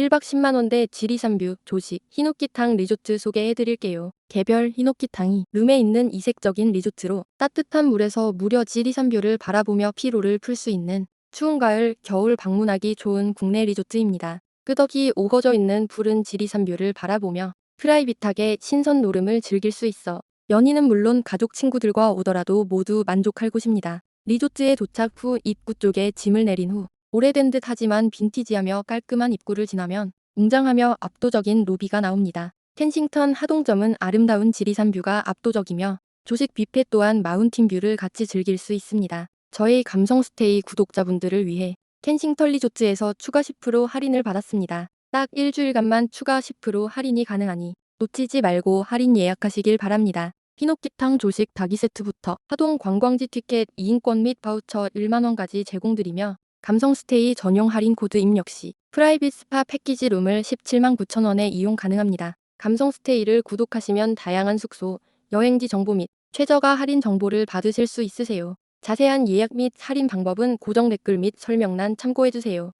1박 10만원대 지리산뷰, 조식, 히노키탕 리조트 소개해드릴게요. 개별 히노키탕이 룸에 있는 이색적인 리조트로 따뜻한 물에서 무려 지리산뷰를 바라보며 피로를 풀 수 있는 추운 가을, 겨울 방문하기 좋은 국내 리조트입니다. 끄덕이 오거져 있는 푸른 지리산뷰를 바라보며 프라이빗하게 신선 노름을 즐길 수 있어 연인은 물론 가족 친구들과 오더라도 모두 만족할 곳입니다. 리조트에 도착 후 입구 쪽에 짐을 내린 후 오래된 듯 하지만 빈티지하며 깔끔한 입구를 지나면 웅장하며 압도적인 로비가 나옵니다. 켄싱턴 하동점은 아름다운 지리산 뷰가 압도적이며 조식 뷔페 또한 마운틴 뷰를 같이 즐길 수 있습니다. 저희 감성 스테이 구독자분들을 위해 켄싱턴 리조트에서 추가 10% 할인을 받았습니다. 딱 일주일간만 추가 10% 할인이 가능하니 놓치지 말고 할인 예약하시길 바랍니다. 히노키탕 조식 닭이 세트부터 하동 관광지 티켓 2인권 및 바우처 1만원까지 제공드리며 감성 스테이 전용 할인 코드 입력 시 프라이빗 스파 패키지 룸을 17만 9천원에 이용 가능합니다. 감성 스테이를 구독하시면 다양한 숙소, 여행지 정보 및 최저가 할인 정보를 받으실 수 있으세요. 자세한 예약 및 할인 방법은 고정 댓글 및 설명란 참고해주세요.